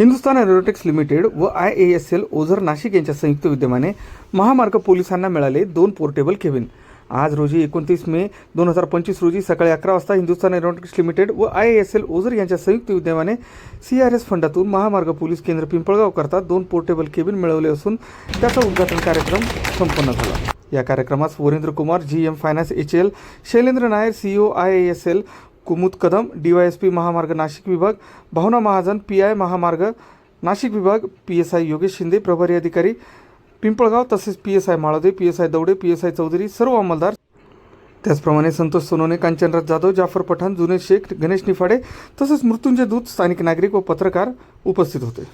Hindustan एरोटिक्स limited व I A S L Ozar Nashik यांच्या संयुक्त विद्यमाने महामार्ग पोलिसांना मिळाले दोन पोर्टेबल केबिन. आज रोजी एकोणतीस मे दोन हजार पंचवीस रोजी सकाळी अकरा वाजता हिंदुस्थान एरोनॉटिक्स लिमिटेड व आय एस एल ओझर यांच्या संयुक्त विद्यमाने सी आर एस फंडातून महामार्ग पोलीस केंद्र पिंपळगाव करता दोन पोर्टेबल केबिन मिळवले असून त्याचा उद्घाटन कार्यक्रम संपन्न झाला. या कार्यक्रमास Varendra Kumar G M finance H L Shailendra Nair CEO I S L Kumud Kadam D Y S P महामार्ग नाशिक विभाग भावना महाजन पी आय महामार्ग नाशिक विभाग P S I Yogesh Shinde प्रभारी अधिकारी पिंपळगाव तसेच P S I Malde P S I Daude P S I Chaudhari सर्व अंमलदार. त्याचप्रमाणे संतोष सोनोने कांचनराज जाधव जाफर पठाण जुने शेख गणेश निफाडे तसेच मृत्युंजय दूत स्थानिक नागरिक व पत्रकार उपस्थित होते.